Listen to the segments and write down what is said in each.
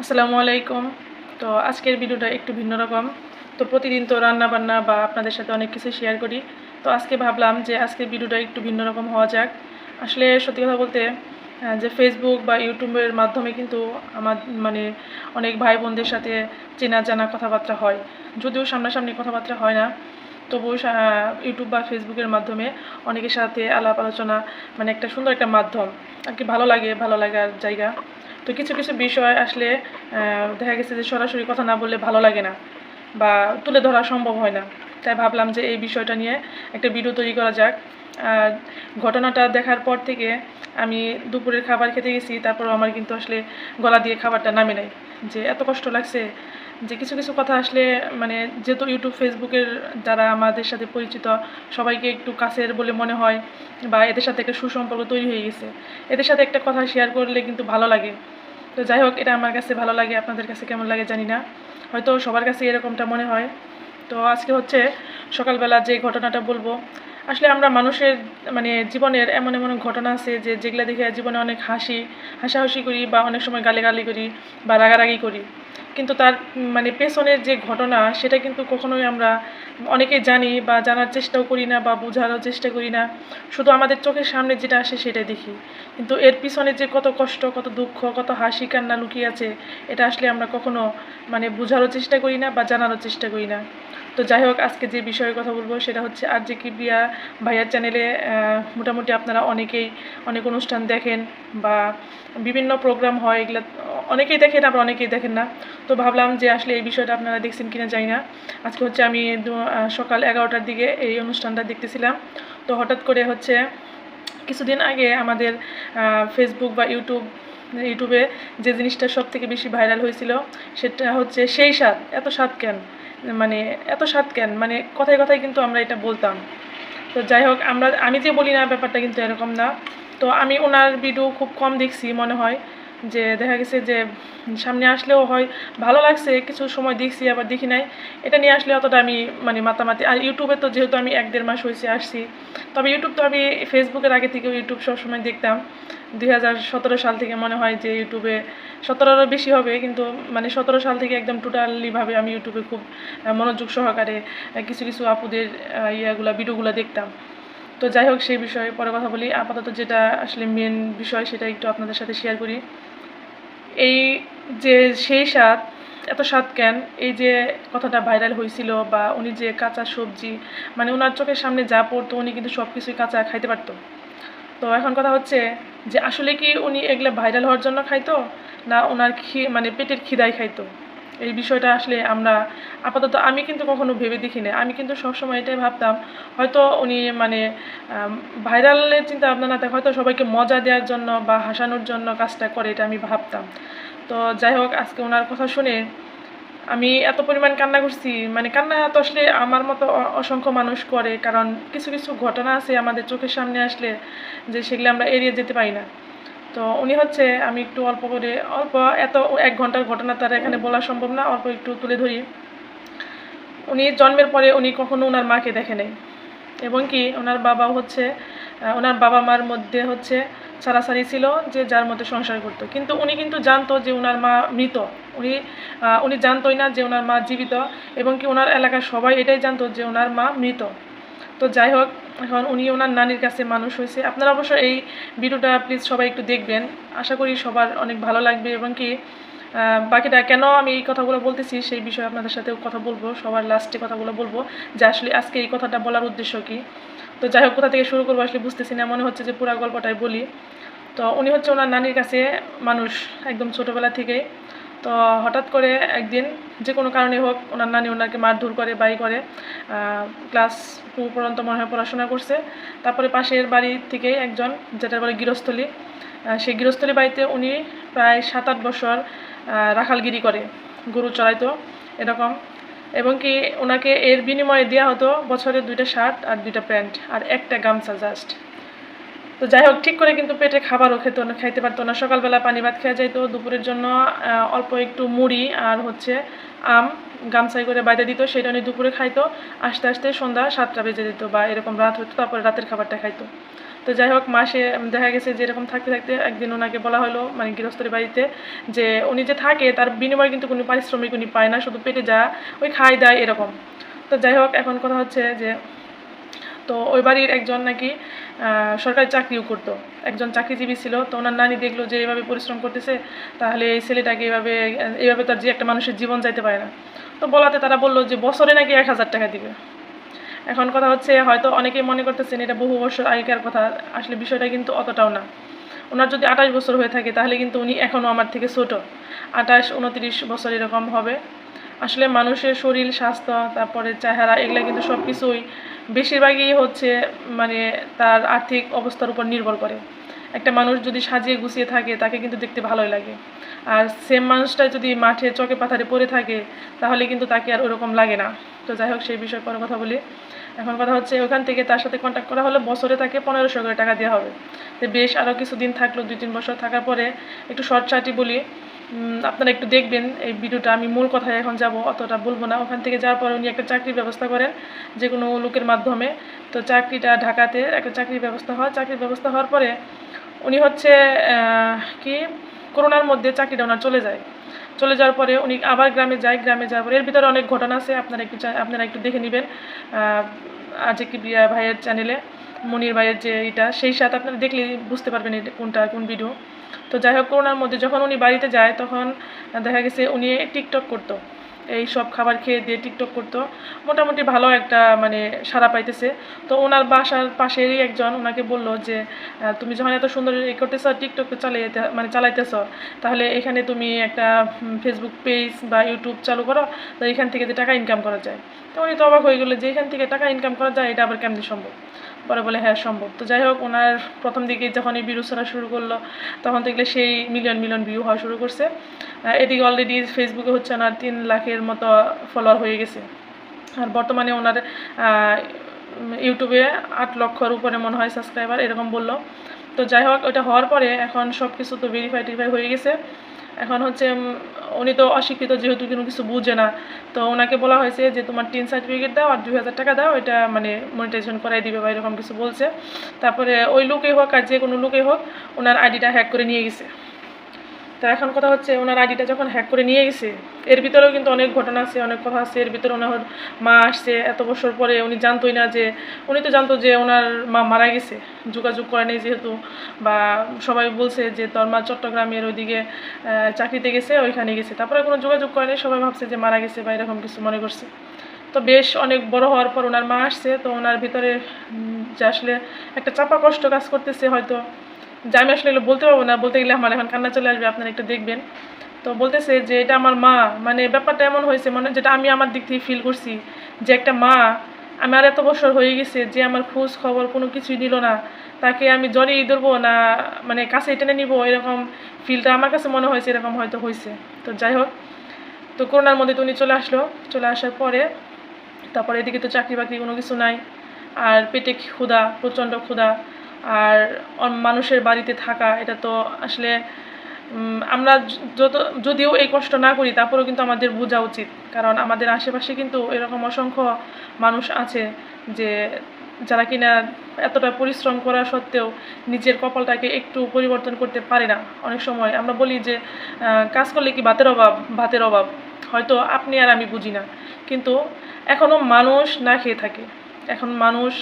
আসসালামু আলাইকুম। তো আজকের ভিডিওটা একটু ভিন্ন রকম। তো প্রতিদিন তো রান্না বান্না বা আপনাদের সাথে অনেক কিছু শেয়ার করি। তো আজকে ভাবলাম যে আজকের ভিডিওটা একটু ভিন্ন রকম হওয়া যাক। আসলে সত্যি কথা বলতে যে ফেসবুক বা ইউটিউবের মাধ্যমে কিন্তু আমার মানে অনেক ভাই বোনদের সাথে চেনা জানা কথাবার্তা হয়। যদিও সামনাসামনি কথাবার্তা হয় না তবুও ইউটিউব বা ফেসবুকের মাধ্যমে অনেকের সাথে আলাপ আলোচনা মানে একটা সুন্দর একটা মাধ্যম। আর কি ভালো লাগে, ভালো লাগার জায়গা। তো কিছু কিছু বিষয় আসলে দেখা গেছে যে সরাসরি কথা না বললে ভালো লাগে না বা তুলে ধরা সম্ভব হয় না। তাই ভাবলাম যে এই বিষয়টা নিয়ে একটা ভিডিও তৈরি করা যাক। ঘটনাটা দেখার পর থেকে আমি দুপুরের খাবার খেতে গেছি তারপর আমার কিন্তু আসলে গলা দিয়ে খাবারটা নামে নাই। যে এত কষ্ট লাগছে, যে কিছু কিছু কথা আসলে মানে যেহেতু ইউটিউব, ফেসবুকের যারা আমাদের সাথে পরিচিত, সবাইকে একটু কাছের বলে মনে হয় বা এদের সাথে একটা সুসম্পর্ক তৈরি হয়ে গেছে। এদের সাথে একটা কথা শেয়ার করলে কিন্তু ভালো লাগে। তো যাই হোক, এটা আমার কাছে ভালো লাগে, আপনাদের কাছে কেমন লাগে জানি না। হয়তো সবার কাছে এরকমটা মনে হয়। তো আজকে হচ্ছে সকালবেলা যে ঘটনাটা বলব আসলে আমরা মানুষের মানে জীবনের এমন এমন ঘটনা আছে যে যেগুলো দেখে জীবনে অনেক হাসি, হাসাহাসি করি বা অনেক সময় গালিগালি করি বা রাগারাগি করি। কিন্তু তার মানে পেছনের যে ঘটনা, সেটা কিন্তু কখনোই আমরা অনেকেই জানি বা জানার চেষ্টাও করি না বা বোঝারও চেষ্টা করি না। শুধু আমাদের চোখের সামনে যেটা আসে সেটাই দেখি। কিন্তু এর পিছনে যে কত কষ্ট, কত দুঃখ, কত হাসি, কান্না লুকিয়ে আছে, এটা আসলে আমরা কখনো মানে বোঝারও চেষ্টা করি না বা জানারও চেষ্টা করি না। তো যাই হোক, আজকে যে বিষয়ে কথা বলব, সেটা হচ্ছে আর যে কিবরিয়া ভাইয়ার চ্যানেলে মোটামুটি আপনারা অনেকেই, অনেক অনুষ্ঠান দেখেন বা বিভিন্ন প্রোগ্রাম হয়, এগুলো অনেকেই দেখেন, আবার অনেকেই দেখেন না। তো ভাবলাম যে আসলে এই বিষয়টা আপনারা দেখছেন কিনা জানি না। আজকে হচ্ছে আমি সকাল এগারোটার দিকে এই অনুষ্ঠানটা দেখতেছিলাম। তো হঠাৎ করে হচ্ছে কিছুদিন আগে আমাদের ফেসবুক বা ইউটিউব ইউটিউবে যে জিনিসটা সব থেকে বেশি ভাইরাল হয়েছিল, সেটা হচ্ছে সেই স্বাদ। এত স্বাদ কেন? মানে এত স্বাদ কেন? মানে কথায় কথায় কিন্তু আমরা এটা বলতাম। তো যাই হোক, আমরা, আমি যে বলি না ব্যাপারটা কিন্তু এরকম না। তো আমি ওনার ভিডিও খুব কম দেখছি মনে হয়। যে দেখা গেছে যে সামনে আসলেও হয়, ভালো লাগছে, কিছু সময় দেখছি, আবার দেখি নাই। এটা নিয়ে আসলে অতটা আমি মানে মাতামাতি, আর ইউটিউবে তো যেহেতু আমি এক দেড় মাস হয়েছে আসছি, তবে ইউটিউব তো আমি ফেসবুকের আগে থেকেও ইউটিউব সবসময় দেখতাম। দুই হাজার সতেরো সাল থেকে মনে হয় যে ইউটিউবে সতেরোরও বেশি হবে, কিন্তু মানে সতেরো সাল থেকে একদম টোটালিভাবে আমি ইউটিউবে খুব মনোযোগ সহকারে কিছু কিছু আপুদের ইয়াগুলা, ভিডিওগুলো দেখতাম। তো যাই হোক, সেই বিষয়ে পরে কথা বলি। আপাতত যেটা আসলে মেন বিষয়, সেটা একটু আপনাদের সাথে শেয়ার করি। এই যে সেই স্বাদ, এত স্বাদ কেন? এই যে কথাটা ভাইরাল হয়েছিল বা উনি যে কাঁচা সবজি মানে ওনার চোখের সামনে যা পড়তো, উনি কিন্তু সব কিছুই কাঁচা খাইতে পারতো। তো এখন কথা হচ্ছে যে আসলে কি উনি এগুলো ভাইরাল হওয়ার জন্য খাইতো? না ওনার খি মানে পেটের খিদায় খাইতো? এই বিষয়টা আসলে আমরা আপাতত আমি কিন্তু কখনো ভেবে দেখি না আমি কিন্তু সবসময় এটাই ভাবতাম, হয়তো উনি মানে ভাইরালের চিন্তা ভাবনা না থাকে হয়তো সবাইকে মজা দেওয়ার জন্য বা হাসানোর জন্য কাজটা করে এটা আমি ভাবতাম। তো যাই হোক, আজকে ওনার কথা শুনে আমি এত পরিমাণ কান্না করছি। মানে কান্না তো আসলে আমার মতো অসংখ্য মানুষ করে, কারণ কিছু কিছু ঘটনা আছে আমাদের চোখের সামনে আসলে যে সেগুলো আমরা এড়িয়ে যেতে পারি না। তো উনি হচ্ছে, আমি একটু অল্প করে, অল্প এত এক ঘণ্টার ঘটনা তারা এখানে বলা সম্ভব না, অল্প একটু তুলে ধরি। উনি জন্মের পরে উনি কখনো ওনার মাকে দেখে নেই। এবং কি ওনার বাবাও হচ্ছে ওনার বাবা মার মধ্যে হচ্ছে ছাড়াছাড়ি ছিল যে যার মধ্যে সংসার করতো। কিন্তু উনি কিন্তু জানতো যে ওনার মা মৃত। উনি উনি জানতোই না যে ওনার মা জীবিত এবং কি ওনার এলাকার সবাই এটাই জানতো যে ওনার মা মৃত। তো যাই হোক এখন উনি ওনার নানির কাছে মানুষ হয়েছে। আপনারা অবশ্য এই ভিডিওটা প্লিজ সবাই একটু দেখবেন। আশা করি সবার অনেক ভালো লাগবে এবং কি বাকিটা কেন আমি এই কথাগুলো বলতেছি সেই বিষয়ে আপনাদের সাথেও কথা বলব। সবার লাস্টে কথাগুলো বলব যে আসলে আজকে এই কথাটা বলার উদ্দেশ্য কি। তো যাই হোক, কোথা থেকে শুরু করব আসলে বুঝতেছি না, মনে হচ্ছে যে পুরা গল্পটাই বলি। তো উনি হচ্ছে ওনার নানির কাছে মানুষ, একদম ছোটোবেলা থেকেই। তো হঠাৎ করে একদিন যে কোনো কারণে হোক ওনার নানি ওনাকে মারধর করে বাই করে ক্লাস টু পর্যন্ত মনে হয় পড়াশোনা করছে। তারপরে পাশের বাড়ি থেকে একজন যেটা বলে গৃহস্থলী সেই গৃহস্থলী বাড়িতে উনি প্রায় সাত আট বছর রাখালগিরি করে, গরু চড়াইতো এরকম। এবং কি ওনাকে এর বিনিময়ে দেওয়া হতো বছরে দুইটা শার্ট আর দুইটা প্যান্ট আর একটা গামছা জাস্ট তো যাই হোক, ঠিক করে কিন্তু পেটে খাবারও খেত না খাইতে পারতো না। সকালবেলা পানি ভাত খেয়ে যাইতো, দুপুরের জন্য অল্প একটু মুড়ি আর হচ্ছে আম গামছাই করে বাইরে দিত সেটা উনি দুপুরে খাইতো। আস্তে আস্তে সন্ধ্যা সাতটা বেজে দিত বা এরকম রাত হতো তারপরে রাতের খাবারটা খাইতো। তো যাই হোক মাসে দেখা গেছে যে এরকম থাকতে থাকতে একদিন ওনাকে বলা হলো মানে গৃহস্থের বাড়িতে, যে উনি যে থাকে তার বিনিময়ে কিন্তু কোনো পারিশ্রমিক উনি পায় না, শুধু পেটে যা, ওই খাই দেয়, এরকম। তো যাই হোক, এখন কথা হচ্ছে যে তো ওই বাড়ির একজন নাকি সরকারি চাকরিও করতো। একজন চাকরিজীবী ছিল, তো ওনার নানি দেখল যে এইভাবে পরিশ্রম করতেছে, তাহলে এই ছেলেটাকে এইভাবে এইভাবে তার যে একটা মানুষের জীবন যাইতে পারে না। তো বলাতে তারা বলল যে বছরে নাকি এক হাজার টাকা দিবে। এখন কথা হচ্ছে, হয়তো অনেকেই মনে করতেছেন এটা বহু বছর আগেকার কথা, আসলে বিষয়টা কিন্তু অতটাও না। ওনার যদি আঠাশ বছর হয়ে থাকে, তাহলে কিন্তু উনি এখনও আমার থেকে ছোট। আঠাশ, উনত্রিশ বছর এরকম হবে। আসলে মানুষের শরীর, স্বাস্থ্য, তারপরে চেহারা এগুলো কিন্তু সব কিছুই বেশিরভাগই হচ্ছে মানে তার আর্থিক অবস্থার উপর নির্ভর করে। একটা মানুষ যদি সাজিয়ে গুছিয়ে থাকে, তাকে কিন্তু দেখতে ভালোই লাগে। আর সেম মানুষটা যদি মাঠে চকে পাথারে পড়ে থাকে, তাহলে কিন্তু তাকে আর ওরকম লাগে না। তো যাই হোক, সেই বিষয়ে পরে কথা বলি। এখন কথা হচ্ছে, ওখান থেকে তার সাথে কন্ট্যাক্ট করা হলে বছরে তাকে পনেরোশো করে টাকা দেওয়া হবে। বেশ আরও কিছুদিন থাকল, দুই তিন বছর থাকার পরে একটু শর্ট বলি। আপনারা একটু দেখবেন, এই ভিডিওটা আমি মূল কথায় এখন যাব, অতটা বলব না। ওখান থেকে যাওয়ার পরে উনি একটা চাকরির ব্যবস্থা করেন যে কোনো লোকের মাধ্যমে। তো চাকরিটা ঢাকাতে একটা চাকরির ব্যবস্থা হয়। চাকরির ব্যবস্থা হওয়ার পরে উনি হচ্ছে কি, করোনার মধ্যে চাকরিটা ওনার চলে যায়। চলে যাওয়ার পরে উনি আবার গ্রামে যায়। গ্রামে যাওয়ার পরে এর ভিতরে অনেক ঘটনা আছে। আপনারা একটু আপনারা একটু দেখে নেবেন আজকে প্রিয়া ভাইয়ের চ্যানেলে মনির ভাইয়ের যে এটা, সেই সাথে আপনারা দেখলে বুঝতে পারবেন এটা কোনটা, কোন ভিডিও তো যাই হোক, করোনার মধ্যে যখন উনি বাড়িতে যায়, তখন দেখা গেছে উনি টিকটক করতো। এই সব খাবার খেয়ে দিয়ে টিকটক করতো। মোটামুটি ভালো একটা মানে সারা পাইতেছে। তো ওনার বাসার পাশেরই একজন ওনাকে বলল যে তুমি যখন এত সুন্দর ই করতেছ টিকটক চালাইতে মানে চালাইতেছ, তাহলে এখানে তুমি একটা ফেসবুক পেজ বা ইউটিউব চালু করো, তো এখান থেকে যে টাকা ইনকাম করা যায়। তো উনি তো অবাক হয়ে গেলো যে, এখান থেকে টাকা ইনকাম করা যায়, এটা আবার কেমনি সম্ভব? পরে বলে হ্যাঁ সম্ভব। তো যাই হোক, ওনার প্রথম দিকে যখন এই ভিডিও ছাড়া শুরু করল, তখন দেখলে সেই মিলিয়ন মিলিয়ন ভিউ হওয়া শুরু করছে। এদিকে অলরেডি ফেসবুকে হচ্ছে ওনার তিন লাখের মতো ফলোয়ার হয়ে গেছে। আর বর্তমানে ওনার ইউটিউবে আট লক্ষর উপরে মনে হয় সাবস্ক্রাইবার এরকম বলল। তো যাই হোক, ওটা হওয়ার পরে এখন সব কিছু তো ভেরিফাই টেরিফাই হয়ে গেছে। এখন হচ্ছে উনি তো অশিক্ষিত যেহেতু কোনো কিছু বুঝে না, তো ওনাকে বলা হয়েছে যে তোমার টিন সার্টিফিকেট দাও আর দুই হাজার টাকা দাও, এটা মানে মনিটাইজেশন করাই দিবে বা এরকম কিছু বলছে। তারপরে ওই লোকেই হোক আর যে কোনো লোকেই হোক, ওনার আইডিটা হ্যাক করে নিয়ে গেছে। তো এখন কথা হচ্ছে ওনার আইডিটা যখন হ্যাক করে নিয়ে গেছে, এর ভিতরেও কিন্তু অনেক ঘটনা আছে, অনেক কথা আছে। এর ভিতরে ওনার মা আসছে, এত বছর পরে উনি জানতোই না যে, উনি তো জানতো যে ওনার মা মারা গেছে, যোগাযোগ করে নেই যেহেতু। বা সবাই বলছে যে তোর মা চট্টগ্রামের ওইদিকে চাকরিতে গেছে, ওইখানে গেছে। তারপরে কোনো যোগাযোগ করে নেই, সবাই ভাবছে যে মারা গেছে বা এরকম কিছু মনে করছে। তো বেশ অনেক বড় হওয়ার পর ওনার মা আসছে, তো ওনার ভিতরে যে আসলে একটা চাপা কষ্ট কাজ করতেছে হয়তো। যে আমি আসলে বলতে পারব না, বলতে গেলে আমার এখন কান্না চলে আসবে, আপনারা একটু দেখবেন। তো বলতেছে যে এটা আমার মা মানে ব্যাপারটা এমন হয়েছে মানে যেটা আমি আমার দিক থেকে ফিল করছি, যে একটা মা আমার এত বছর হয়ে গেছে যে আমার খোঁজ খবর কোনো কিছুই দিল না, তাকে আমি জড়িয়ে ধরবো না মানে কাছে টেনে নিব, এরকম ফিলটা আমার কাছে মনে হয়েছে, এরকম হয়তো হয়েছে। তো যাই হোক, তো করোনার মধ্যে তো উনি চলে আসলো, চলে আসার পরে তারপরে এদিকে তো চাকরি বাকরি কোনো কিছু নাই, আর পেটে ক্ষুধা, প্রচণ্ড ক্ষুধা আর মানুষের বাড়িতে থাকা, এটা তো আসলে আমরা যত, যদিও এই কষ্ট না করি, তারপরেও কিন্তু আমাদের বোঝা উচিত। কারণ আমাদের আশেপাশে কিন্তু এরকম অসংখ্য মানুষ আছে যে, যারা কিনা এতটা পরিশ্রম করা সত্ত্বেও নিজের কপালটাকে একটু পরিবর্তন করতে পারে না। অনেক সময় আমরা বলি যে কাজ করলে কি ভাতের অভাব? ভাতের অভাব। হয়তো আপনি আর আমি বুঝি না। কিন্তু এখনও মানুষ না খেয়ে থাকে। এখন মানুষ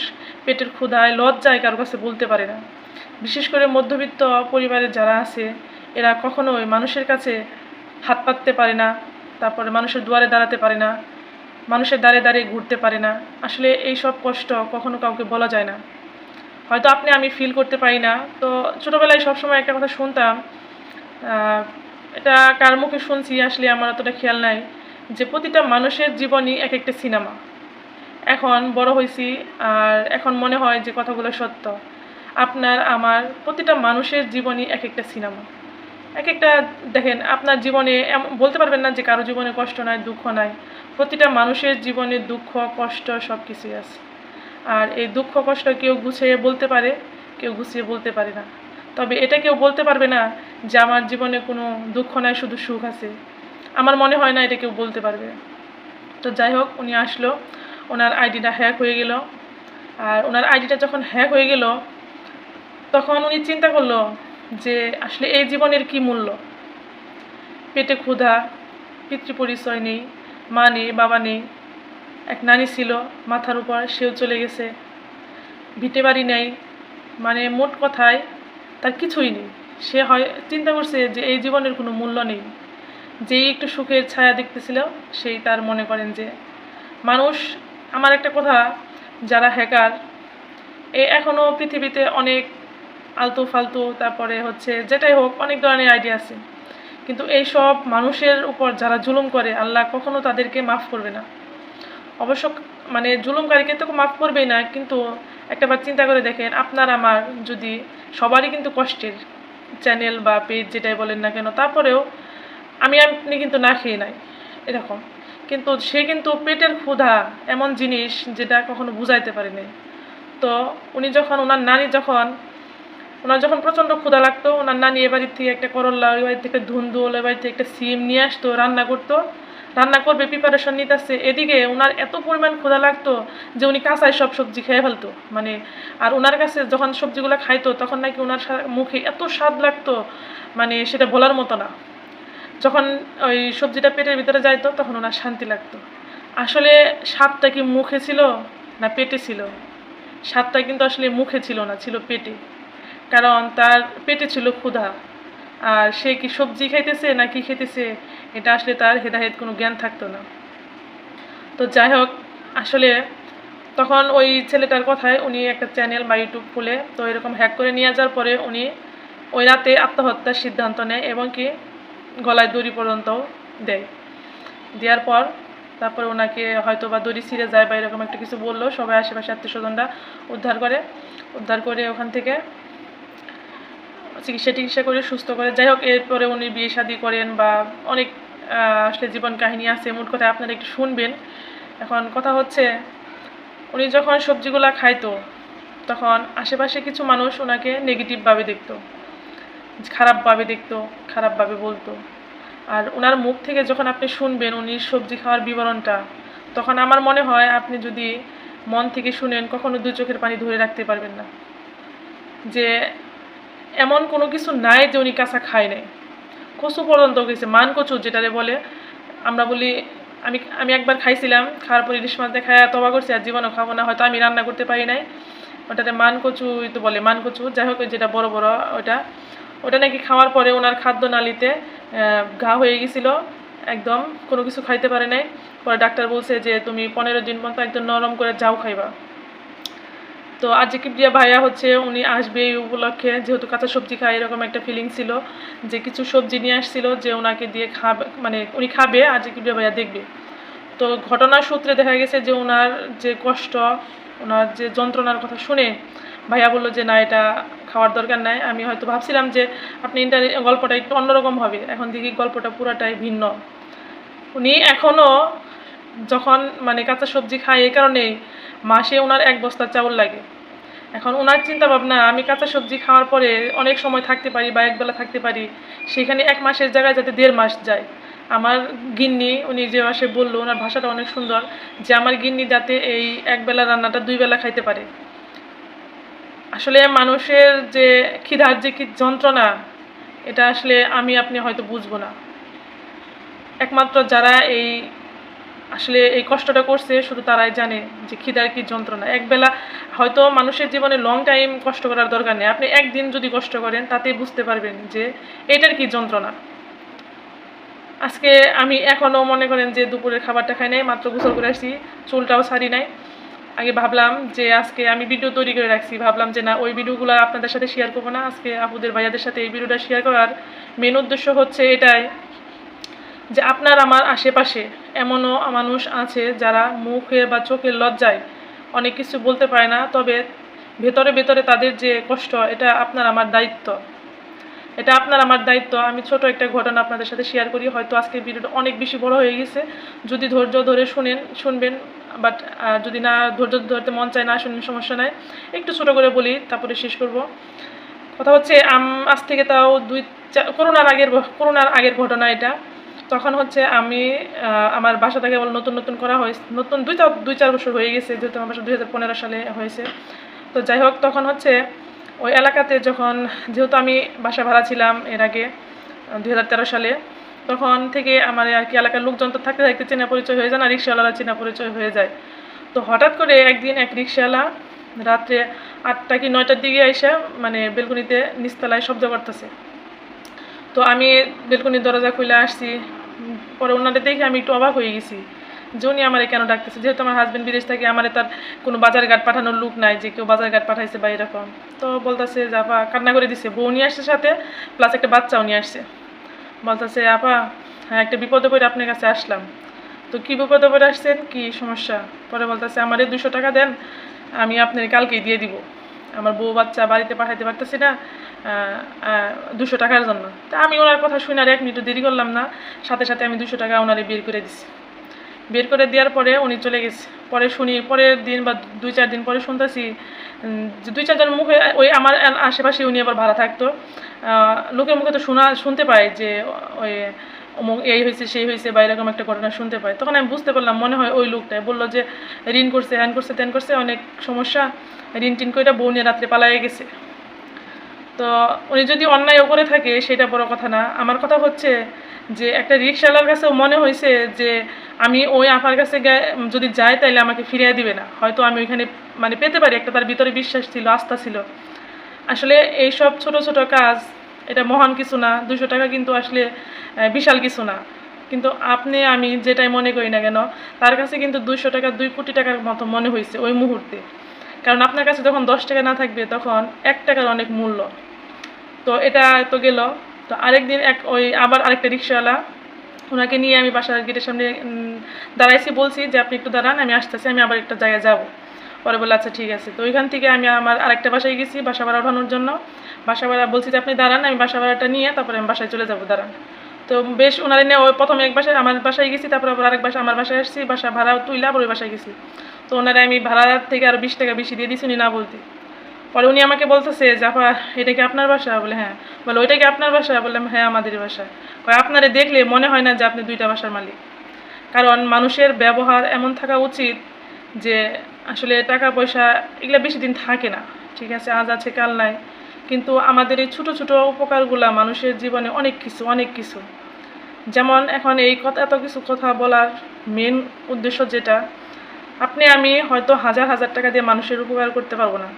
পেটের ক্ষুধায়, লজ্জায় কারও কাছে বলতে পারে না। বিশেষ করে মধ্যবিত্ত পরিবারের যারা আছে, এরা কখনোই মানুষের কাছে হাত পাততে পারে না, তারপরে মানুষের দুয়ারে দাঁড়াতে পারে না, মানুষের দ্বারে দাঁড়িয়ে ঘুরতে পারে না। আসলে এই সব কষ্ট কখনো কাউকে বলা যায় না। হয়তো আপনি আমি ফিল করতে পারি না। তো ছোটোবেলায় সবসময় একটা কথা শুনতাম এটা কার মুখে শুনছি আসলে আমার অতটা খেয়াল নাই, যে প্রতিটা মানুষের জীবনই এক একটা সিনেমা। এখন বড় হয়েছি আর এখন মনে হয় যে কথাগুলো সত্য। আপনার, আমার প্রতিটা মানুষের জীবনই এক একটা সিনেমা। এক একটা দেখেন, আপনার জীবনে বলতে পারবেন না যে কারও জীবনে কষ্ট নাই, দুঃখ নাই। প্রতিটা মানুষের জীবনে দুঃখ, কষ্ট সব কিছুই আছে। আর এই দুঃখ, কষ্ট কেউ গুছিয়ে বলতে পারে, কেউ গুছিয়ে বলতে পারে না। তবে এটা কেউ বলতে পারবে না যে আমার জীবনে কোনো দুঃখ নাই, শুধু সুখ আছে। আমার মনে হয় না এটা কেউ বলতে পারবে। তো যাই হোক, উনি আসলো। ওনার আইডিটা হ্যাক হয়ে গেল। আর ওনার আইডিটা যখন হ্যাক হয়ে গেল, তখন উনি চিন্তা করল যে আসলে এই জীবনের কি মূল্য? পেটে ক্ষুধা পিতৃ পরিচয় নেই, মা নেই, বাবা নেই, এক নানি ছিল, মাথার উপর সেও চলে গেছে, ভিটে বাড়ি নেই মানে মোট কথায় তার কিছুই নেই। সে হয়, চিন্তা করছে যে এই জীবনের কোনো মূল্য নেই। যেই একটু সুখের ছায়া দেখতেছিল, সেই তার মনে করেন যে মানুষ আমার একটা কথা, যারা হ্যাকার এ এখনও পৃথিবীতে অনেক আলতু ফালতু তারপরে হচ্ছে যেটাই হোক, অনেক ধরনের আইডিয়া আছে। কিন্তু এই সব মানুষের উপর যারা জুলুম করে, আল্লাহ কখনো তাদেরকে মাফ করবে না। অবশ্য মানে জুলুমকারীকে তো মাফ করবেই না, কিন্তু একটাবার চিন্তা করে দেখেন, আপনার আমার যদি সবারই কিন্তু কষ্টের চ্যানেল বা পেজ যেটাই বলেন না কেন, তারপরেও আমি আপনি কিন্তু না খেয়ে নাই, এরকম। কিন্তু সে কিন্তু পেটের ক্ষুধা এমন জিনিস যেটা কখনো বুঝাইতে পারেনি। তো উনি যখন, ওনার নানি যখন, ওনার যখন প্রচণ্ড ক্ষুধা লাগতো, ওনার নানি এ বাড়ির থেকে একটা করল্লা ওই বাড়ি থেকে ধুন্দুল ওই বাড়ি থেকে একটা সিম নিয়ে আসতো, রান্না করতো। রান্না করবে প্রিপারেশন নিতেছে। এদিকে ওনার এত পরিমাণ ক্ষুধা লাগতো যে উনি কাঁচায় সব সবজি খেয়ে ফেলতো। মানে আর ওনার কাছে যখন সবজিগুলো খাইতো, তখন নাকি ওনার মুখে এত স্বাদ লাগতো মানে সেটা বলার মতো না। যখন ওই সবজিটা পেটের ভিতরে যাইতো, তখন ওনার শান্তি লাগতো। আসলে সাপটা কি মুখে ছিল না পেটে ছিল? সাপটা কিন্তু আসলে মুখে ছিল না, ছিল পেটে। কারণ তার পেটে ছিল ক্ষুধা। আর সে কি সবজি খাইতেছে না কি খেতেছে এটা আসলে তার হেদাহেদ কোনো জ্ঞান থাকতো না। তো যাই হোক, আসলে তখন ওই ছেলেটার কথায় উনি একটা চ্যানেল বা ইউটিউব খুলে, তো এরকম হ্যাক করে নিয়ে যাওয়ার পরে উনি ওই রাতে আত্মহত্যার সিদ্ধান্ত নেয় এবং কি গলায় দড়ি পর্যন্ত দেয়। দেওয়ার পর তারপর ওনাকে হয়তো বা দড়ি ছিঁড়ে যায় বা এরকম একটা কিছু বলল, সবাই আশেপাশে আত্মীয় স্বজনরা উদ্ধার করে। উদ্ধার করে ওখান থেকে চিকিৎসা টিকিৎসা করে সুস্থ করে। যাই হোক, এরপরে উনি বিয়ে শাদি করেন বা অনেক আসলে জীবন কাহিনী আছে, মোট কথা আপনারা একটু শুনবেন। এখন কথা হচ্ছে, উনি যখন সবজিগুলা খাইতো, তখন আশেপাশে কিছু মানুষ ওনাকে নেগেটিভভাবে দেখতো। খারাপভাবে দেখতো খারাপভাবে বলতো। আর ওনার মুখ থেকে যখন আপনি শুনবেন উনি সবজি খাওয়ার বিবরণটা, তখন আমার মনে হয় আপনি যদি মন থেকে শুনেন, কখনো দুই চোখের পানি ধরে রাখতে পারবেন না। যে এমন কোনো কিছু নাই যে উনি কাঁচা খায় নাই। কচু পর্যন্ত গেছে, মান কচু যেটারে বলে। আমরা বলি, আমি আমি একবার খাইছিলাম, খাওয়ার পর ইলিশ মাছ দিয়ে খায় তবা করছি, আর জীবনও খাব না, হয়তো আমি রান্না করতে পারি নাই। ওটাতে মান কচুই তো বলে, মান কচু, যাই হোক যেটা বড় বড় ওটা ওটা নাকি খাওয়ার পরে ওনার খাদ্য নালীতে ঘা হয়ে গেছিল, একদম, কোনো কিছু খাইতে পারে নাই। পরে ডাক্তার বলছে যে, তুমি পনেরো দিন পর্যন্ত একদম নরম করে যাও খাইবা। তো আজকে কিপ্রিয়া ভাইয়া হচ্ছে, উনি আসবে এই উপলক্ষে, যেহেতু কাঁচা সবজি খায়, এরকম একটা ফিলিং ছিল যে, কিছু সবজি নিয়ে আসছিল যে ওনাকে দিয়ে খাবে মানে উনি খাবে আজকে কিপ্রিয়া ভাইয়া দেখবে। তো ঘটনার সূত্রে দেখা গেছে যে ওনার যে কষ্ট ওনার যে যন্ত্রণার কথা শুনে ভাইয়া বলল যে, না, এটা খাওয়ার দরকার নাই। আমি হয়তো ভাবছিলাম যে, আপনি ইন্টার গল্পটা একটু অন্যরকম হবে। এখন দেখি গল্পটা পুরাটাই ভিন্ন। উনি এখনও যখন মানে কাঁচা সবজি খায় এই কারণেই মাসে ওনার এক বস্তা চাউল লাগে। এখন ওনার চিন্তা ভাবনা আমি কাঁচা সবজি খাওয়ার পরে অনেক সময় থাকতে পারি বা একবেলা থাকতে পারি, সেখানে এক মাসের জায়গায় যাতে দেড় মাস যায়। আমার গিন্নি, উনি যে মাসে বলল ওনার ভাষাটা অনেক সুন্দর যে, আমার গিন্নি যাতে এই একবেলা রান্নাটা দুই বেলা খাইতে পারে। আসলে মানুষের যে খিদার যে কি যন্ত্রণা, এটা আসলে আমি, আপনি হয়তো বুঝব না। একমাত্র যারা এই আসলে এই কষ্টটা করছে, শুধু তারাই জানে যে খিদার কি যন্ত্রণা। একবেলা হয়তো মানুষের জীবনে লং টাইম কষ্ট করার দরকার নেই। আপনি একদিন যদি কষ্ট করেন, তাতেই বুঝতে পারবেন যে এটার কি যন্ত্রণা। আজকে আমি এখনও মনে করেন যে দুপুরের খাবারটা খাই নাই, মাত্র গোসল করে আসছি, চুলটাও ছাড়ি নাই। আগে ভাবলাম যে আজকে আমি ভিডিও তৈরি করে রাখছি। ভাবলাম যে না, ওই ভিডিওগুলো আপনাদের সাথে শেয়ার করব না। আজকে আপুদের, ভাইয়াদের সাথে এই ভিডিওটা শেয়ার করার মেন উদ্দেশ্য হচ্ছে এটাই যে আপনার আমার আশেপাশে এমনও মানুষ আছে যারা মুখের বা চোখের লজ্জায় অনেক কিছু বলতে পারে না, তবে ভেতরে ভেতরে তাদের যে কষ্ট, এটা আপনার আমার দায়িত্ব। এটা আপনার আমার দায়িত্ব। আমি ছোট একটা ঘটনা আপনাদের সাথে শেয়ার করি। হয়তো আজকে ভিডিওটা অনেক বেশি বড় হয়ে গেছে। যদি ধৈর্য ধরে শুনেন, শুনবেন বাট যদি না ধৈর্য ধরতে মন চায় না শুনেন সমস্যা নাই। একটু ছোট করে বলি, তারপরে শেষ করব। কথা হচ্ছে, আম, আজ থেকে তাও দুই করোনার আগের করোনার আগের ঘটনা এটা। তখন হচ্ছে আমি আমার বাসাটা কেবল নতুন নতুন করা হয়েছে। নতুন দুই দুই চার বছর হয়ে গেছে, যেহেতু আমার বাসা দুই হাজার পনেরো সালে হয়েছে। তো যাই হোক, তখন হচ্ছে ওই এলাকাতে যখন, যেহেতু আমি বাসা ভাড়া ছিলাম এর আগে দু হাজার তেরো সালে তখন থেকে আমার আর কি এলাকার লোকজন তো থাকতে থাকতে চেনা পরিচয় হয়ে যায় না, রিক্সাওয়ালারা চেনা পরিচয় হয়ে যায়। তো হঠাৎ করে একদিন এক রিক্সাওয়ালা রাত্রে আটটা কি নয়টার দিকে এসে মানে বেলকুনিতে নিচতলায় শব্দ করতেছে। তো আমি বেলকুনির দরজা খুলে আসছি, পরে ওনাদের দেখে আমি একটু অবাক হয়ে গেছি যে উনি আমারে কেন ডাকতেছে। যেহেতু আমার হাজব্যান্ড বিদেশ থাকে, আমারে তার কোনো বাজার ঘাট পাঠানোর লুক নাই যে কেউ বাজার ঘাট পাঠাইছে বা এরকম। তো বলতেছে আপা কান্না করে দিছে। বউ নিয়ে আসছে সাথে প্লাস একটা বাচ্চাও নিয়ে আসছে। বলতেছে, আপা হ্যাঁ একটা বিপদে পড়ে আপনার কাছে আসলাম। তো কী বিপদে পড়ে আসছেন? কি সমস্যা? পরে বলতেছে, আমার এই দুশো টাকা দেন, আমি আপনার কালকেই দিয়ে দিব। আমার বউ বাচ্চা বাড়িতে পাঠাইতে পারতেছি না দুশো টাকার জন্য। তা আমি ওনার কথা শুনে আর এক মিনিট দেরি করলাম না। সাথে সাথে আমি দুশো টাকা ওনারে বের করে দিছি। বের করে দেওয়ার পরে উনি চলে গেছে। পরে শুনি, পরের দিন বা দুই চার দিন পরে শুনতেছি দুই চারজন মুখে, ওই আমার আশেপাশে উনি আবার ভাড়া থাকতো। লোকের মুখে তো শোনা, শুনতে পাই যে, ওই অমুক এই হয়েছে সেই হয়েছে বা এরকম একটা ঘটনা শুনতে পাই তখন আমি বুঝতে পারলাম, মনে হয় ওই লোকটাই। বলল যে, ঋণ করছে হ্যান করছে ত্যান করছে, অনেক সমস্যা। ঋণ টিন করে বউ নিয়ে রাত্রে পালায়ে গেছে। তো উনি যদি অন্যায়ও করে থাকে, সেটা বড় কথা না। আমার কথা হচ্ছে যে, একটা রিক্সাওয়ালার কাছেও মনে হয়েছে যে, আমি ওই আপার কাছে যদি যাই, তাইলে আমাকে ফিরিয়ে দিবে না। হয়তো আমি ওইখানে মানে পেতে পারি, একটা তার ভিতরে বিশ্বাস ছিল, আস্থা ছিল। আসলে এইসব ছোট ছোট কাজ, এটা মহান কিছু না। দুশো টাকা কিন্তু আসলে বিশাল কিছু না। কিন্তু আপনি, আমি যেটাই মনে করি না কেন, তার কাছে কিন্তু দুইশো টাকা, দুই কোটি টাকার মতো মনে হয়েছে ওই মুহূর্তে। কারণ আপনার কাছে যখন দশ টাকা না থাকবে, তখন এক টাকার অনেক মূল্য। তো এটা তো গেল। তো আরেকদিন এক ওই আবার আরেকটা রিক্সাওয়ালা, ওনাকে নিয়ে আমি বাসার গেটের সামনে দাঁড়াইছি, বলছি যে, আপনি একটু দাঁড়ান, আমি আসতেছি, আমি আবার একটা জায়গায় যাব। পরে বলে আচ্ছা ঠিক আছে। তো ওইখান থেকে আমি আমার আরেকটা বাসায় গেছি, বাসা ভাড়া ওঠানোর জন্য। বাসা ভাড়া বলছি যে, আপনি দাঁড়ান, আমি বাসা ভাড়াটা নিয়ে তারপরে আমি বাসায় চলে যাব, দাঁড়ান। তো বেশ ওনারে নিয়ে ওই প্রথমে এক বাসায়, আমার বাসায় গেছি, তারপর আবার আরেক বাসায়, আমার বাসায় আসছি, বাসা ভাড়া তুইলা আবার ওই বাসায় গেছি। তো ওনারে আমি ভাড়া থেকে আরও বিশ টাকা বেশি দিয়ে দিছি, উনি না বলতে। পরে উনি আমাকে বলতেছে যে আপা এটা কি আপনার বাসা? বলে হ্যাঁ। বলে, ওইটা কি আপনার বাসা? বললাম হ্যাঁ আমাদের বাসা। কয়, আপনারে দেখলে মনে হয় না যে আপনি দুইটা বাসার মালিক। কারণ মানুষের ব্যবহার এমন থাকা উচিত যে আসলে টাকা পয়সা এগুলো বেশি দিন থাকে না। ঠিক আছে, আজ আছে, কাল নাই। কিন্তু আমাদের এই ছোটো ছোটো উপকারগুলা মানুষের জীবনে অনেক কিছু অনেক কিছু। যেমন এখন এই কথা, এত কিছু কথা বলার মেন উদ্দেশ্য যেটা, আপনি, আমি হয়তো হাজার হাজার টাকা দিয়ে মানুষের উপকার করতে পারব না।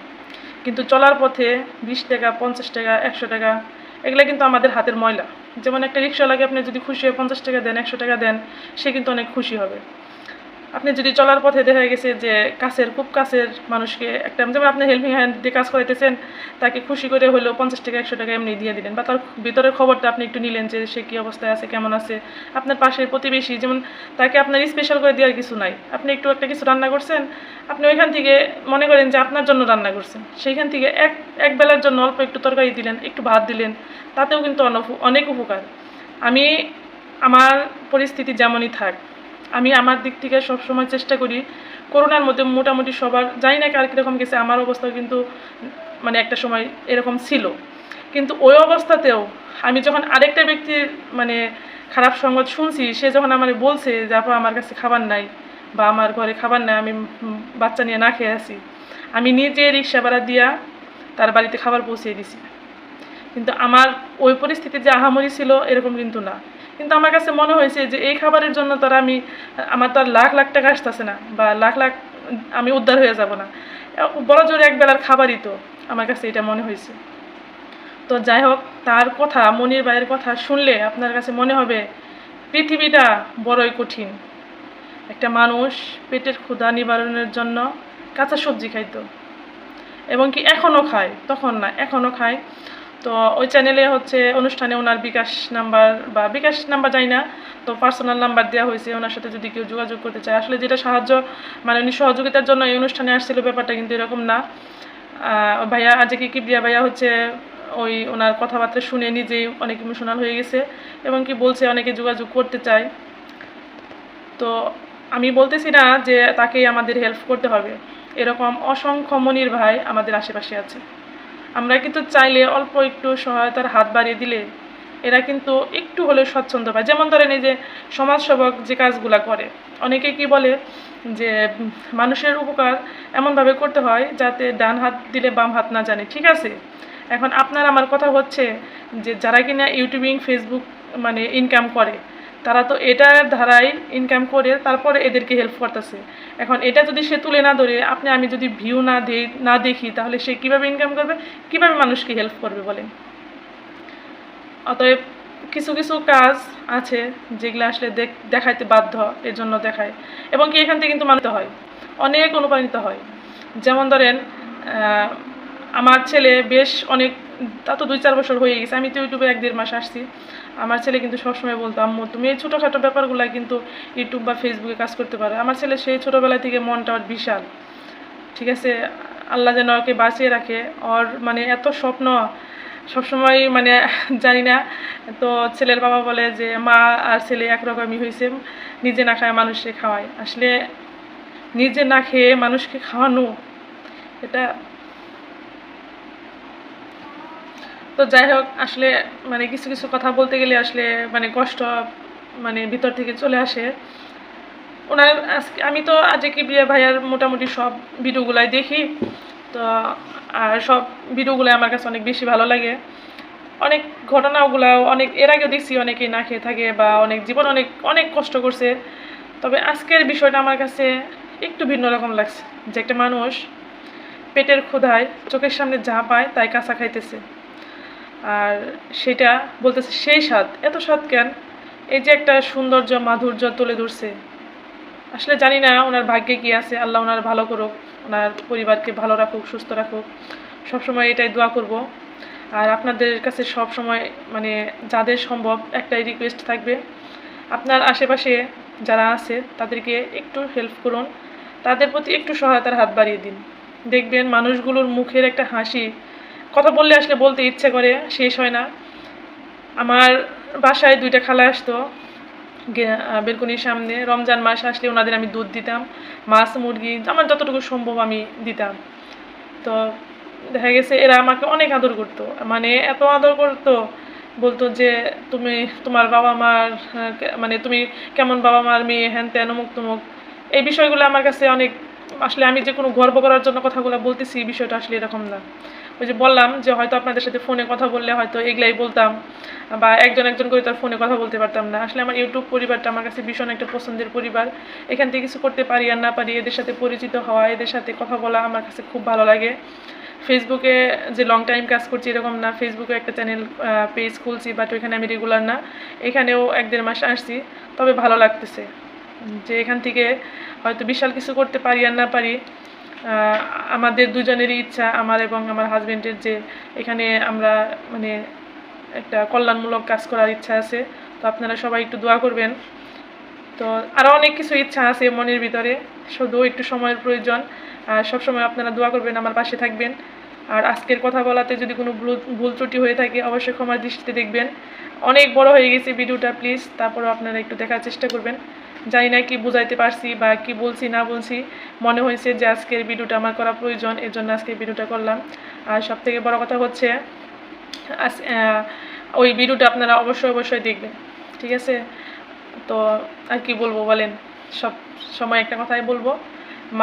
কিন্তু চলার পথে বিশ টাকা, পঞ্চাশ টাকা, একশো টাকা, এগুলো কিন্তু আমাদের হাতের ময়লা। যেমন একটা রিক্সাওয়ালাকে আপনি যদি খুশি হয়ে পঞ্চাশ টাকা দেন, একশো টাকা দেন, সে কিন্তু অনেক খুশি হবে। আপনি যদি চলার পথে দেখা গেছে যে কাছের, খুব কাছের মানুষকে একটা, যেমন আপনি হেল্পিং হ্যান্ড দিয়ে কাজ করাইতেছেন, তাকে খুশি করে হলেও পঞ্চাশ টাকা, একশো টাকা এমনি দিয়ে দিলেন বা তার ভিতরের খবরটা আপনি একটু নিলেন যে সে কী অবস্থায় আছে, কেমন আছে, আপনার পাশের প্রতিবেশী, যেমন তাকে আপনার স্পেশাল করে দেওয়ার কিছু নাই। আপনি একটু একটা কিছু রান্না করছেন, আপনি ওইখান থেকে মনে করেন যে আপনার জন্য রান্না করছেন। সেইখান থেকে এক এক বেলার জন্য অল্প একটু তরকারি দিলেন, একটু ভাত দিলেন, তাতেও কিন্তু অনেক উপকার। আমি, আমার পরিস্থিতি যেমনই থাক আমি আমার দিক থেকে সবসময় চেষ্টা করি করোনার মধ্যে মোটামুটি সবার, জানি না কার কীরকম গেছে, আমার অবস্থাও কিন্তু মানে একটা সময় এরকম ছিল। কিন্তু ওই অবস্থাতেও আমি যখন আরেকটা ব্যক্তির মানে খারাপ সংবাদ শুনছি, সে যখন আমার বলছে যে, আপা, আমার কাছে খাবার নাই বা আমার ঘরে খাবার নাই, আমি বাচ্চা নিয়ে না খেয়ে আছি। আমি নিজে রিক্সা ভাড়া দিয়া তার বাড়িতে খাবার পৌঁছিয়ে দিছি। কিন্তু আমার ওই পরিস্থিতি যে আহামরি ছিল, এরকম কিন্তু না। কিন্তু আমার কাছে মনে হয়েছে যে এই খাবারের জন্য তার আমি, আমার তো আর লাখ লাখ টাকা আসতেছে না বা লাখ লাখ আমি উদ্ধার হয়ে যাব না। বড় জোরে এক বেলার খাবারই তো আমার কাছে এটা মনে হয়েছে। তো যাই হোক, তার কথা, মনির ভাইয়ের কথা শুনলে আপনার কাছে মনে হবে পৃথিবীটা বড়ই কঠিন। একটা মানুষ পেটের ক্ষুধা নিবারণের জন্য কাঁচা সবজি খাইতো এবং কি এখনও খায়? তখন না, এখনও খায়। তো ওই চ্যানেলে হচ্ছে অনুষ্ঠানে ওনার বিকাশ নাম্বার বা বিকাশ নাম্বার জানি না, তো পার্সোনাল নাম্বার দেওয়া হয়েছে ওনার সাথে যদি কেউ যোগাযোগ করতে চায়। আসলে যেটা সাহায্য মানে উনি সহযোগিতার জন্য এই অনুষ্ঠানে আসছিল, ব্যাপারটা কিন্তু এরকম না। ভাইয়া, আজকে কিবরিয়া ভাইয়া হচ্ছে ওই ওনার কথাবার্তা শুনে নিজেই অনেক ইমোশনাল হয়ে গেছে এবং কি বলছে অনেকে যোগাযোগ করতে চায়। তো আমি বলতেছি না যে তাকেই আমাদের হেল্প করতে হবে। এরকম অসংখ্য মনির ভাই আমাদের আশেপাশে আছে। আমরা কিন্তু চাইলে অল্প একটু সহায়তার হাত বাড়িয়ে দিলে এরা কিন্তু একটু হলেও স্বচ্ছন্দ পায়। যেমন ধরেন এই যে সমাজসেবক যে কাজগুলা করে, অনেকে কি বলে যে মানুষের উপকার এমনভাবে করতে হয় যাতে ডান হাত দিলে বাম হাত না জানে, ঠিক আছে? এখন আপনার আমার কথা হচ্ছে যে যারা কিনা ইউটিউবিং, ফেসবুক মানে ইনকাম করে তারা তো এটার ধারাই ইনকাম করে, তারপরে এদেরকে হেল্প করতেছে। এখন এটা যদি সে তুলে না ধরে, আপনি, আমি যদি ভিউ না দেই, না দেখি, তাহলে সে কীভাবে ইনকাম করবে? কীভাবে মানুষকে হেল্প করবে বলেন? অতএব কিছু কিছু কাজ আছে যেগুলো আসলে দেখ- দেখাইতে বাধ্য এর জন্য দেখায়। এবং কি এখান থেকে কিন্তু মানিত হয়? অনেক অনুপ্রাণিত হয়। যেমন ধরেন আমার ছেলে বেশ অনেক তা তো দুই চার বছর হয়ে গেছে। আমি তো ইউটিউবে এক দেড় মাস আসছি। আমার ছেলে কিন্তু সবসময় বলতো, আম্মু, তুমি এই ছোটোখাটো ব্যাপারগুলো কিন্তু ইউটিউব বা ফেসবুকে কাজ করতে পারো। আমার ছেলে সেই ছোটোবেলা থেকে মনটা ওর বিশাল। ঠিক আছে? আল্লাহ যেন ওকে বাঁচিয়ে রাখে। ওর মানে এত স্বপ্ন, সবসময় মানে জানি না। তো ছেলের বাবা বলে যে, মা আর ছেলে একরকমই হয়েছে নিজে না খায় মানুষকে খাওয়ায় আসলে নিজে না খেয়ে মানুষকে খাওয়ানো, এটা তো যাই হোক, আসলে মানে কিছু কিছু কথা বলতে গেলে আসলে মানে কষ্ট মানে ভিতর থেকে চলে আসে। ওনার আজকে, আমি তো আজকে কিবরিয়া ভাইয়ার মোটামুটি সব ভিডিওগুলাই দেখি। তো, আর সব ভিডিওগুলো আমার কাছে অনেক বেশি ভালো লাগে। অনেক ঘটনাগুলো অনেক, এর আগেও দেখছি অনেকেই না খেয়ে থাকে বা অনেক জীবন অনেক অনেক কষ্ট করছে। তবে আজকের বিষয়টা আমার কাছে একটু ভিন্ন রকম লাগছে। যে একটা মানুষ পেটের ক্ষুধায় চোখের সামনে যা পায় তাই কাঁচা খাইতেছে। আর সেটা বলতেছে সেই স্বাদ এত স্বাদ কেন? এই যে একটা সৌন্দর্য, মাধুর্য তুলে ধরছে। আসলে জানি না ওনার ভাগ্যে কি আছে। আল্লাহ ওনার ভালো করুক, ওনার পরিবারকে ভালো রাখুক, সুস্থ রাখুক। সবসময় এটাই দোয়া করব। আর আপনাদের কাছে সব সময় মানে যাদের সম্ভব একটাই রিকোয়েস্ট থাকবে, আপনার আশেপাশে যারা আছে, তাদেরকে একটু হেল্প করুন। তাদের প্রতি একটু সহায়তার হাত বাড়িয়ে দিন। দেখবেন মানুষগুলোর মুখের একটা হাসি কথা বললে আসলে বলতে ইচ্ছে করে, শেষ হয় না। আমার বাসায় দুইটা খালা আসতো বেলকনির সামনে। রমজান মাস আসলে ওনাদের আমি দুধ দিতাম, মাছ, মুরগি, আমার যতটুকু সম্ভব আমি দিতাম। তো দেখা গেছে এরা আমাকে অনেক আদর করতো। মানে এত আদর করতো, বলতো যে, তুমি তোমার বাবা মার মানে তুমি কেমন বাবা মার মেয়ে হ্যান ত্যান অমুক তমুক। এই বিষয়গুলো আমার কাছে অনেক, আসলে আমি যে কোনো গর্ব করার জন্য কথাগুলো বলতেছি, এই বিষয়টা আসলে এরকম না। ওই যে বললাম যে হয়তো আপনাদের সাথে ফোনে কথা বললে হয়তো এগুলাই বলতাম, বা একজন একজন করে তার ফোনে কথা বলতে পারতাম না। আসলে আমার ইউটিউব পরিবারটা আমার কাছে ভীষণ একটা পছন্দের পরিবার। এখান থেকে কিছু করতে পারি আর না পারি এদের সাথে পরিচিত হওয়া, এদের সাথে কথা বলা আমার কাছে খুব ভালো লাগে। ফেসবুকে যে লং টাইম কাজ করছি এরকম না, ফেসবুকে একটা চ্যানেল পেজ খুলছি বাট ওইখানে আমি রেগুলার না। এখানেও এক দেড় মাস আসছি, তবে ভালো লাগতেছে যে এখান থেকে হয়তো বিশাল কিছু করতে পারি আর না পারি। আমাদের দুজনেরই ইচ্ছা, আমার এবং আমার হাজবেন্ডের যে এখানে আমরা মানে একটা কল্যাণমূলক কাজ করার ইচ্ছা আছে। তো আপনারা সবাই একটু দোয়া করবেন। তো আরও অনেক কিছু ইচ্ছা আছে মনের ভিতরে, শুধু একটু সময়ের প্রয়োজন। আর সবসময় আপনারা দোয়া করবেন, আমার পাশে থাকবেন। আর আজকের কথা বলাতে যদি কোনো ভুল ত্রুটি হয়ে থাকে, অবশ্যই ক্ষমার দৃষ্টিতে দেখবেন। অনেক বড় হয়ে গেছে ভিডিওটা প্লিজ তারপরেও আপনারা একটু দেখার চেষ্টা করবেন। জানি না কি বুঝাইতে পারছি বা কি বলছি, না বলছি। মনে হয়েছে যে আজকের ভিডিওটা আমার করা প্রয়োজন এর জন্য আজকের ভিডিওটা করলাম। আর সব থেকে বড় কথা হচ্ছে ওই ভিডিওটা আপনারা অবশ্যই অবশ্যই দেখবেন, ঠিক আছে? তো আর কি বলব বলেন? সব সময় একটা কথাই বলব,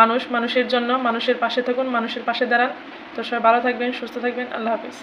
মানুষ মানুষের জন্য, মানুষের পাশে থাকুন, মানুষের পাশে দাঁড়ান। তো সবাই ভালো থাকবেন, সুস্থ থাকবেন, আল্লাহ হাফিজ।